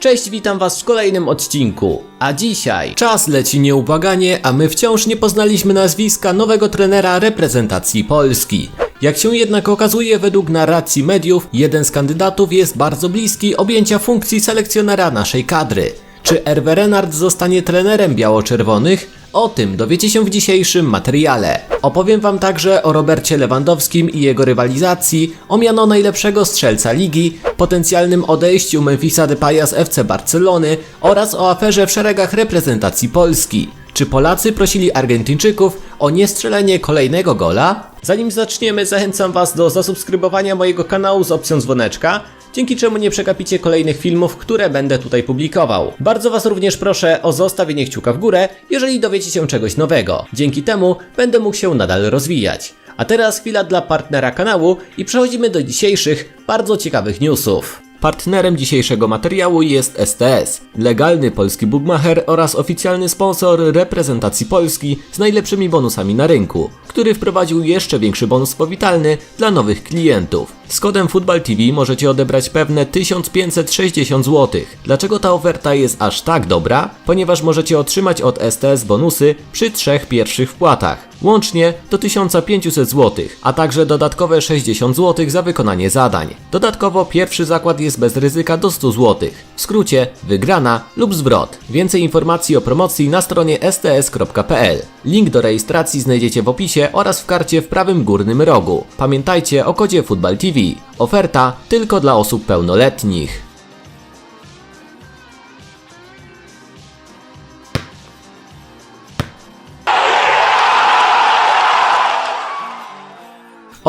Cześć, witam was w kolejnym odcinku. A dzisiaj czas leci nieubłaganie, a my wciąż nie poznaliśmy nazwiska nowego trenera reprezentacji Polski. Jak się jednak okazuje, według narracji mediów, jeden z kandydatów jest bardzo bliski objęcia funkcji selekcjonera naszej kadry. Czy Hervé Renard zostanie trenerem biało-czerwonych? O tym dowiecie się w dzisiejszym materiale. Opowiem wam także o Robercie Lewandowskim i jego rywalizacji, o miano najlepszego strzelca ligi, potencjalnym odejściu Memphisa Depaya z FC Barcelony oraz o aferze w szeregach reprezentacji Polski. Czy Polacy prosili Argentyńczyków o niestrzelenie kolejnego gola? Zanim zaczniemy, zachęcam Was do zasubskrybowania mojego kanału z opcją dzwoneczka, dzięki czemu nie przegapicie kolejnych filmów, które będę tutaj publikował. Bardzo Was również proszę o zostawienie kciuka w górę, jeżeli dowiecie się czegoś nowego. Dzięki temu będę mógł się nadal rozwijać. A teraz chwila dla partnera kanału i przechodzimy do dzisiejszych, bardzo ciekawych newsów. Partnerem dzisiejszego materiału jest STS, legalny polski bookmacher oraz oficjalny sponsor reprezentacji Polski z najlepszymi bonusami na rynku, który wprowadził jeszcze większy bonus powitalny dla nowych klientów. Z kodem FootballTV możecie odebrać pewne 1560 zł. Dlaczego ta oferta jest aż tak dobra? Ponieważ możecie otrzymać od STS bonusy przy trzech pierwszych wpłatach. Łącznie do 1500 zł, a także dodatkowe 60 zł za wykonanie zadań. Dodatkowo pierwszy zakład jest bez ryzyka do 100 zł. W skrócie wygrana lub zwrot. Więcej informacji o promocji na stronie sts.pl. Link do rejestracji znajdziecie w opisie oraz w karcie w prawym górnym rogu. Pamiętajcie o kodzie Football TV. Oferta tylko dla osób pełnoletnich.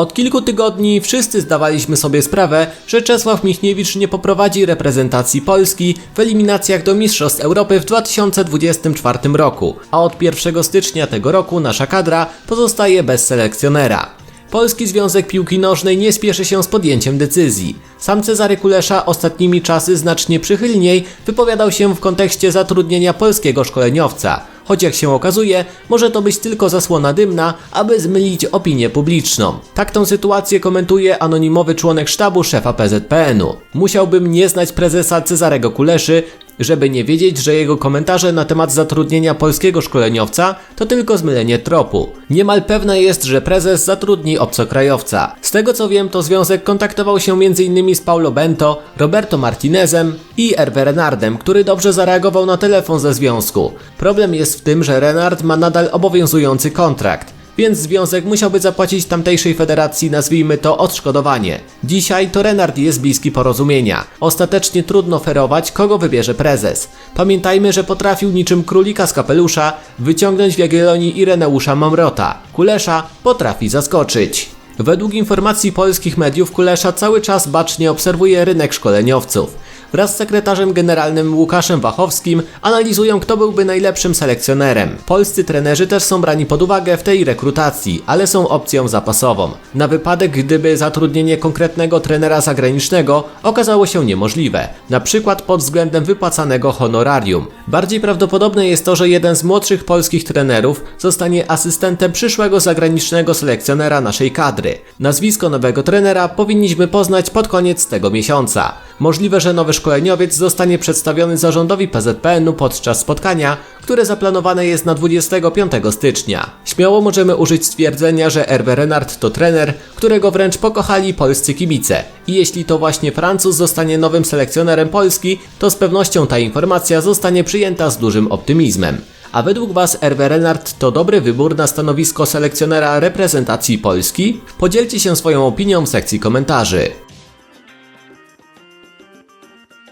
Od kilku tygodni wszyscy zdawaliśmy sobie sprawę, że Czesław Michniewicz nie poprowadzi reprezentacji Polski w eliminacjach do Mistrzostw Europy w 2024 roku, a od 1 stycznia tego roku nasza kadra pozostaje bez selekcjonera. Polski Związek Piłki Nożnej nie spieszy się z podjęciem decyzji. Sam Cezary Kulesza ostatnimi czasy znacznie przychylniej wypowiadał się w kontekście zatrudnienia polskiego szkoleniowca, choć jak się okazuje, może to być tylko zasłona dymna, aby zmylić opinię publiczną. Tak tą sytuację komentuje anonimowy członek sztabu szefa PZPN-u. Musiałbym nie znać prezesa Cezarego Kuleszy, żeby nie wiedzieć, że jego komentarze na temat zatrudnienia polskiego szkoleniowca to tylko zmylenie tropu. Niemal pewne jest, że prezes zatrudni obcokrajowca. Z tego co wiem, to związek kontaktował się m.in. z Paulo Bento, Roberto Martinezem i Hervé Renardem, który dobrze zareagował na telefon ze związku. Problem jest w tym, że Renard ma nadal obowiązujący kontrakt więc związek musiałby zapłacić tamtejszej federacji, nazwijmy to, odszkodowanie. Dzisiaj to Renard jest bliski porozumienia. Ostatecznie trudno ferować, kogo wybierze prezes. Pamiętajmy, że potrafił niczym królika z kapelusza wyciągnąć w Jagiellonii Ireneusza Mamrota. Kulesza potrafi zaskoczyć. Według informacji polskich mediów Kulesza cały czas bacznie obserwuje rynek szkoleniowców. Wraz z sekretarzem generalnym Łukaszem Wachowskim analizują kto byłby najlepszym selekcjonerem. Polscy trenerzy też są brani pod uwagę w tej rekrutacji, ale są opcją zapasową. Na wypadek gdyby zatrudnienie konkretnego trenera zagranicznego okazało się niemożliwe, na przykład pod względem wypłacanego honorarium. Bardziej prawdopodobne jest to, że jeden z młodszych polskich trenerów zostanie asystentem przyszłego zagranicznego selekcjonera naszej kadry. Nazwisko nowego trenera powinniśmy poznać pod koniec tego miesiąca. Możliwe, że nowy szkoleniowiec zostanie przedstawiony zarządowi PZPN-u podczas spotkania, które zaplanowane jest na 25 stycznia. Śmiało możemy użyć stwierdzenia, że Hervé Renard to trener, którego wręcz pokochali polscy kibice. I jeśli to właśnie Francuz zostanie nowym selekcjonerem Polski, to z pewnością ta informacja zostanie przyjęta z dużym optymizmem. A według Was Hervé Renard to dobry wybór na stanowisko selekcjonera reprezentacji Polski? Podzielcie się swoją opinią w sekcji komentarzy.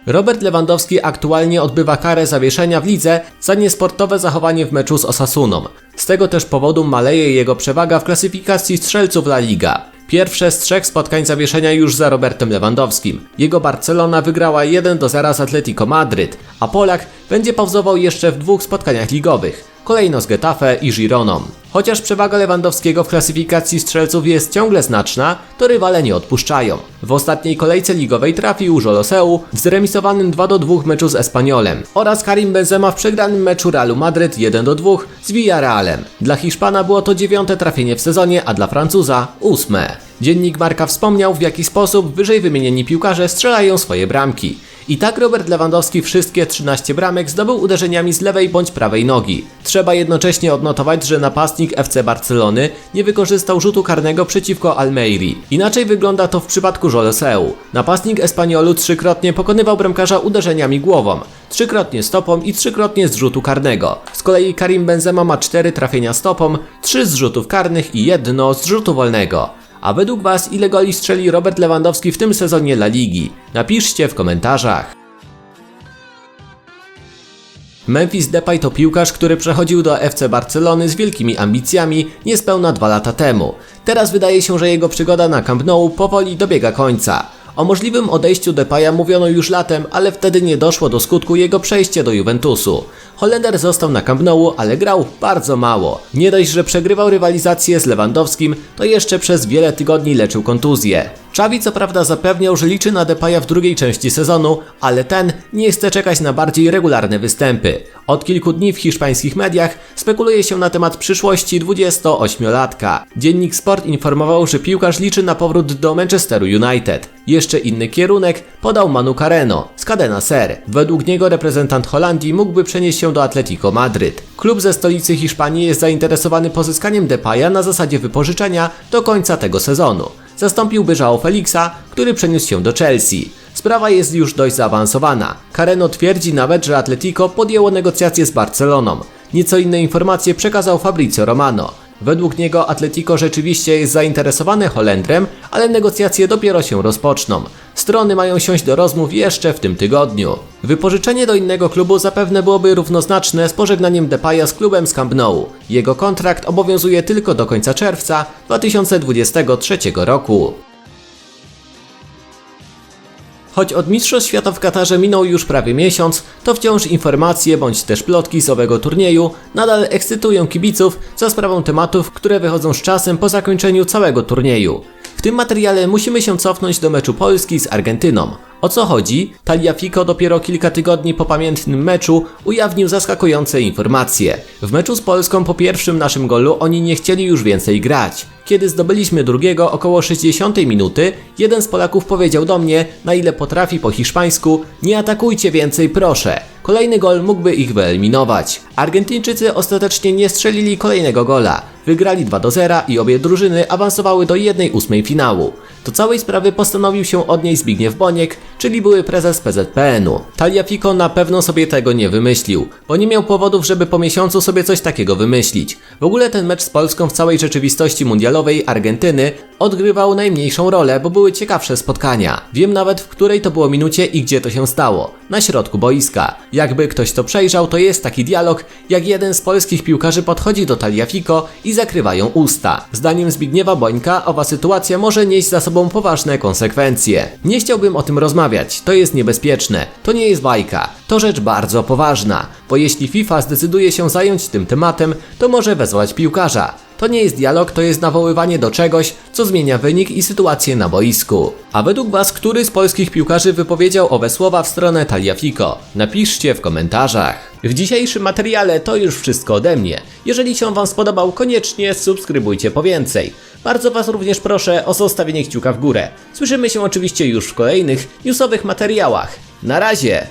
Robert Lewandowski aktualnie odbywa karę zawieszenia w lidze za niesportowe zachowanie w meczu z Osasuną. Z tego też powodu maleje jego przewaga w klasyfikacji strzelców La Liga. Pierwsze z trzech spotkań zawieszenia już za Robertem Lewandowskim. Jego Barcelona wygrała 1 do 0 z Atletico Madryt, a Polak będzie pauzował jeszcze w dwóch spotkaniach ligowych. Kolejno z Getafe i Gironą. Chociaż przewaga Lewandowskiego w klasyfikacji strzelców jest ciągle znaczna, to rywale nie odpuszczają. W ostatniej kolejce ligowej trafił Joloseu w zremisowanym 2-2 meczu z Espaniolem oraz Karim Benzema w przegranym meczu Realu Madryt 1-2 z Villarrealem. Dla Hiszpana było to dziewiąte trafienie w sezonie, a dla Francuza ósme. Dziennik Marka wspomniał w jaki sposób wyżej wymienieni piłkarze strzelają swoje bramki. I tak Robert Lewandowski wszystkie 13 bramek zdobył uderzeniami z lewej bądź prawej nogi. Trzeba jednocześnie odnotować, że napastnik FC Barcelony nie wykorzystał rzutu karnego przeciwko Almeiri. Inaczej wygląda to w przypadku Joleseu. Napastnik Espaniolu trzykrotnie pokonywał bramkarza uderzeniami głową, trzykrotnie stopą i trzykrotnie z rzutu karnego. Z kolei Karim Benzema ma 4 trafienia stopą, 3 z rzutów karnych i jedno z rzutu wolnego. A według Was ile goli strzeli Robert Lewandowski w tym sezonie La Ligi? Napiszcie w komentarzach. Memphis Depay to piłkarz, który przechodził do FC Barcelony z wielkimi ambicjami niespełna dwa lata temu. Teraz wydaje się, że jego przygoda na Camp Nou powoli dobiega końca. O możliwym odejściu Depaya mówiono już latem, ale wtedy nie doszło do skutku jego przejście do Juventusu. Holender został na Camp Nou, ale grał bardzo mało. Nie dość, że przegrywał rywalizację z Lewandowskim, to jeszcze przez wiele tygodni leczył kontuzję. Xavi co prawda zapewniał, że liczy na Depaya w drugiej części sezonu, ale ten nie chce czekać na bardziej regularne występy. Od kilku dni w hiszpańskich mediach spekuluje się na temat przyszłości 28-latka. Dziennik Sport informował, że piłkarz liczy na powrót do Manchesteru United. Jeszcze inny kierunek podał Manu Careno z Cadena Ser. Według niego reprezentant Holandii mógłby przenieść się do Atletico Madryt. Klub ze stolicy Hiszpanii jest zainteresowany pozyskaniem Depaya na zasadzie wypożyczenia do końca tego sezonu. Zastąpiłby João Felixa, który przeniósł się do Chelsea. Sprawa jest już dość zaawansowana. Careno twierdzi nawet, że Atletico podjęło negocjacje z Barceloną. Nieco inne informacje przekazał Fabrizio Romano. Według niego Atletico rzeczywiście jest zainteresowane Holendrem, ale negocjacje dopiero się rozpoczną. Strony mają siąść do rozmów jeszcze w tym tygodniu. Wypożyczenie do innego klubu zapewne byłoby równoznaczne z pożegnaniem Depaya z klubem z Camp Nou. Jego kontrakt obowiązuje tylko do końca czerwca 2023 roku. Choć od Mistrzostw Świata w Katarze minął już prawie miesiąc, to wciąż informacje bądź też plotki z owego turnieju nadal ekscytują kibiców za sprawą tematów, które wychodzą z czasem po zakończeniu całego turnieju. W tym materiale musimy się cofnąć do meczu Polski z Argentyną. O co chodzi? Taliafico dopiero kilka tygodni po pamiętnym meczu ujawnił zaskakujące informacje. W meczu z Polską po pierwszym naszym golu oni nie chcieli już więcej grać. Kiedy zdobyliśmy drugiego około 60 minuty, jeden z Polaków powiedział do mnie, na ile potrafi po hiszpańsku, nie atakujcie więcej proszę. Kolejny gol mógłby ich wyeliminować. Argentyńczycy ostatecznie nie strzelili kolejnego gola. Wygrali 2 do 0 i obie drużyny awansowały do 1-8 finału. Do całej sprawy postanowił się odnieść Zbigniew Boniek, czyli były prezes PZPN-u. Taliafico na pewno sobie tego nie wymyślił, bo nie miał powodów, żeby po miesiącu sobie coś takiego wymyślić. W ogóle ten mecz z Polską w całej rzeczywistości mundialowej Argentyny odgrywał najmniejszą rolę, bo były ciekawsze spotkania. Wiem nawet w której to było minucie i gdzie to się stało. Na środku boiska. Jakby ktoś to przejrzał, to jest taki dialog, jak jeden z polskich piłkarzy podchodzi do Taliafico i zakrywają usta. Zdaniem Zbigniewa Bońka owa sytuacja może nieść za sobą poważne konsekwencje. Nie chciałbym o tym rozmawiać, to jest niebezpieczne, to nie jest bajka, to rzecz bardzo poważna, bo jeśli FIFA zdecyduje się zająć tym tematem, to może wezwać piłkarza. To nie jest dialog, to jest nawoływanie do czegoś, co zmienia wynik i sytuację na boisku. A według Was, który z polskich piłkarzy wypowiedział owe słowa w stronę Taliafico? Napiszcie w komentarzach. W dzisiejszym materiale to już wszystko ode mnie. Jeżeli się Wam spodobał, koniecznie subskrybujcie po więcej. Bardzo Was również proszę o zostawienie kciuka w górę. Słyszymy się oczywiście już w kolejnych newsowych materiałach. Na razie!